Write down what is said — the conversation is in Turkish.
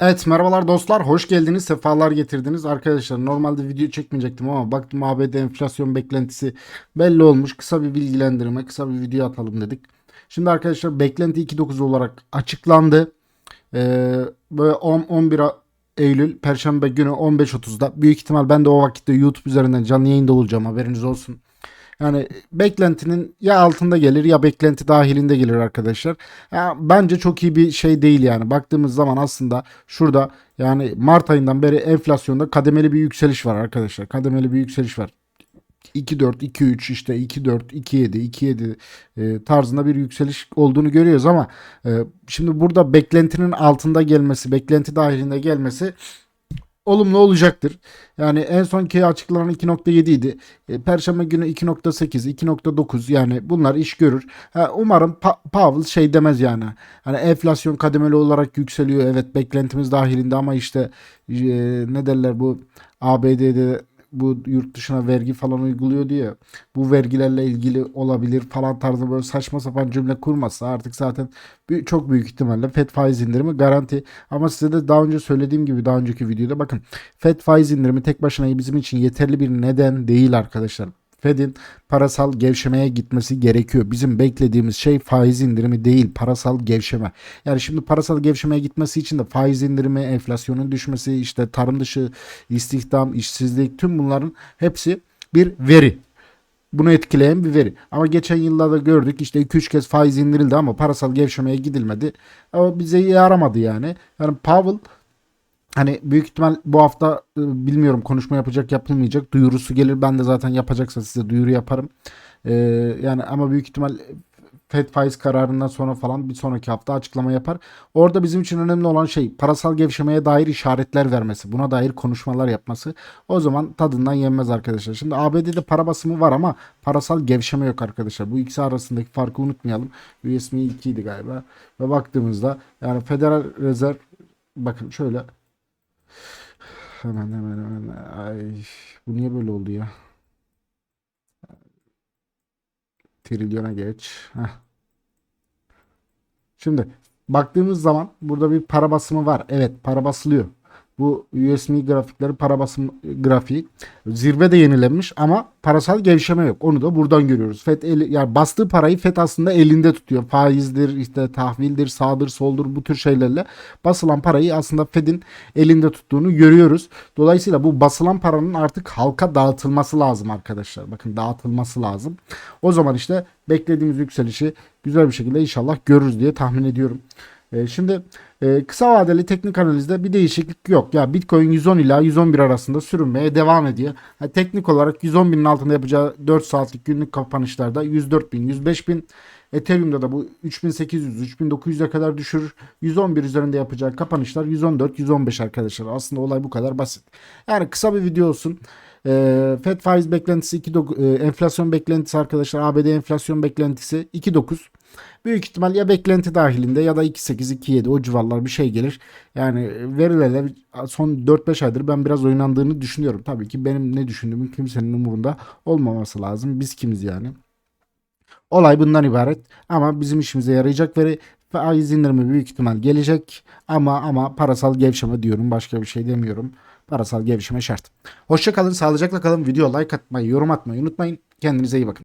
Evet merhabalar dostlar. Hoş geldiniz. Sefalar getirdiniz. Arkadaşlar normalde video çekmeyecektim ama baktım ABD enflasyon beklentisi belli olmuş. Kısa bir bilgilendirme kısa bir video atalım dedik. Şimdi arkadaşlar beklenti 2.9 olarak açıklandı. Ee, böyle 10, 11 Eylül Perşembe günü 15.30'da büyük ihtimal ben de o vakitte YouTube üzerinden canlı yayında olacağım haberiniz olsun. Yani beklentinin ya altında gelir ya beklenti dahilinde gelir arkadaşlar. Ya bence çok iyi bir şey değil yani. Baktığımız zaman aslında şurada yani Mart ayından beri enflasyonda kademeli bir yükseliş var arkadaşlar. Kademeli bir yükseliş var. 2.4, 2.3 işte 2.4, 2.7, 2.7 e, tarzında bir yükseliş olduğunu görüyoruz ama e, şimdi burada beklentinin altında gelmesi, beklenti dahilinde gelmesi olumlu olacaktır. Yani en sonki açıklanan 2.7 idi. E, Perşembe günü 2.8, 2.9 yani bunlar iş görür. Umarım Pa- Powell şey demez yani. Hani enflasyon kademeli olarak yükseliyor. Evet beklentimiz dahilinde ama işte e, ne derler bu ABD'de bu yurt dışına vergi falan uyguluyor diye bu vergilerle ilgili olabilir falan tarzı böyle saçma sapan cümle kurmazsa artık zaten çok büyük ihtimalle FED faiz indirimi garanti. Ama size de daha önce söylediğim gibi daha önceki videoda bakın FED faiz indirimi tek başına bizim için yeterli bir neden değil arkadaşlar. Fed'in parasal gevşemeye gitmesi gerekiyor. Bizim beklediğimiz şey faiz indirimi değil, parasal gevşeme. Yani şimdi parasal gevşemeye gitmesi için de faiz indirimi, enflasyonun düşmesi, işte tarım dışı istihdam, işsizlik tüm bunların hepsi bir veri. Bunu etkileyen bir veri. Ama geçen yıllarda gördük işte 2-3 kez faiz indirildi ama parasal gevşemeye gidilmedi. Ama bize yaramadı yani. Yani Powell Hani büyük ihtimal bu hafta e, bilmiyorum konuşma yapacak yapılmayacak. Duyurusu gelir. Ben de zaten yapacaksa size duyuru yaparım. Ee, yani ama büyük ihtimal FED faiz kararından sonra falan bir sonraki hafta açıklama yapar. Orada bizim için önemli olan şey parasal gevşemeye dair işaretler vermesi. Buna dair konuşmalar yapması. O zaman tadından yenmez arkadaşlar. Şimdi ABD'de para basımı var ama parasal gevşeme yok arkadaşlar. Bu ikisi arasındaki farkı unutmayalım. USM 2 idi galiba. Ve baktığımızda yani Federal Rezerv bakın şöyle Hemen hemen hemen. Ay bu niye böyle oldu ya? Trilyona geç. Heh. Şimdi baktığımız zaman burada bir para basımı var. Evet para basılıyor. Bu USM grafikleri para basım grafiği zirve de yenilenmiş ama parasal gevşeme yok. Onu da buradan görüyoruz. FED eli, yani bastığı parayı FED aslında elinde tutuyor. Faizdir, işte tahvildir, sağdır, soldur bu tür şeylerle basılan parayı aslında FED'in elinde tuttuğunu görüyoruz. Dolayısıyla bu basılan paranın artık halka dağıtılması lazım arkadaşlar. Bakın dağıtılması lazım. O zaman işte beklediğimiz yükselişi güzel bir şekilde inşallah görürüz diye tahmin ediyorum. E, şimdi e, kısa vadeli teknik analizde bir değişiklik yok. Ya Bitcoin 110 ila 111 arasında sürünmeye devam ediyor. Ha, teknik olarak 110 binin altında yapacağı 4 saatlik günlük kapanışlarda 104 bin, 105 bin. Ethereum'da da bu 3800, 3900'e kadar düşürür. 111 üzerinde yapacağı kapanışlar 114, 115 arkadaşlar. Aslında olay bu kadar basit. Yani kısa bir video olsun. E, Fed faiz beklentisi 2, e, enflasyon beklentisi arkadaşlar ABD enflasyon beklentisi 2.9. Büyük ihtimal ya beklenti dahilinde ya da 2.8 2.7 o civarlar bir şey gelir. Yani verilerle son 4-5 aydır ben biraz oynandığını düşünüyorum. Tabii ki benim ne düşündüğümün kimsenin umurunda olmaması lazım. Biz kimiz yani? Olay bundan ibaret ama bizim işimize yarayacak veri faiz indirimi büyük ihtimal gelecek ama ama parasal gevşeme diyorum başka bir şey demiyorum. Parasal gevşeme şart. Hoşça kalın, sağlıcakla kalın. Video like atmayı, yorum atmayı unutmayın. Kendinize iyi bakın.